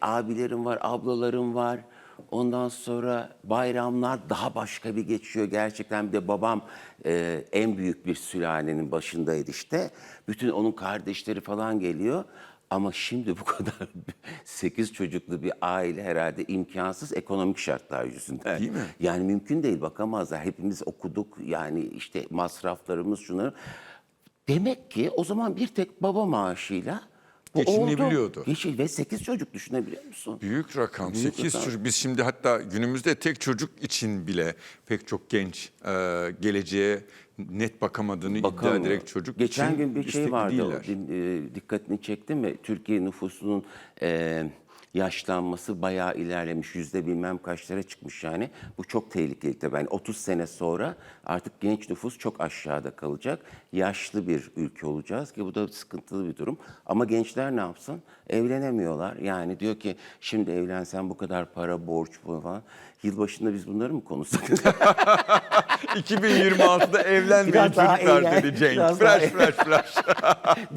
Abilerim var, ablalarım var. Ondan sonra bayramlar daha başka bir geçiyor. Gerçekten bir de babam e, en büyük bir sülalenin başındaydı işte. Bütün onun kardeşleri falan geliyor. Ama şimdi bu kadar 8 çocuklu bir aile herhalde imkansız ekonomik şartlar yüzünden. Değil mi? Yani mümkün değil bakamazlar. Hepimiz okuduk yani işte masraflarımız şunları. Demek ki o zaman bir tek baba maaşıyla Geçinebiliyordu. Geçin ve 8 çocuk düşünebiliyor musun? Büyük rakam. Büyük 8 rakam. çocuk. Biz şimdi hatta günümüzde tek çocuk için bile pek çok genç e, geleceğe net bakamadığını iddia Bakalım. ederek çocuk Geçen için gün bir şey vardı. değiller. o e, dikkatini çekti mi? Türkiye nüfusunun e, yaşlanması bayağı ilerlemiş. Yüzde bilmem kaçlara çıkmış yani. Bu çok tehlikeli tabii. Yani 30 sene sonra artık genç nüfus çok aşağıda kalacak. Yaşlı bir ülke olacağız ki bu da sıkıntılı bir durum. Ama gençler ne yapsın? Evlenemiyorlar. Yani diyor ki şimdi evlensen bu kadar para, borç bu falan. Yılbaşında biz bunları mı konuşsak? 2026'da evlenmeyin çocuklar dedi Cenk. biraz Flash flash flash.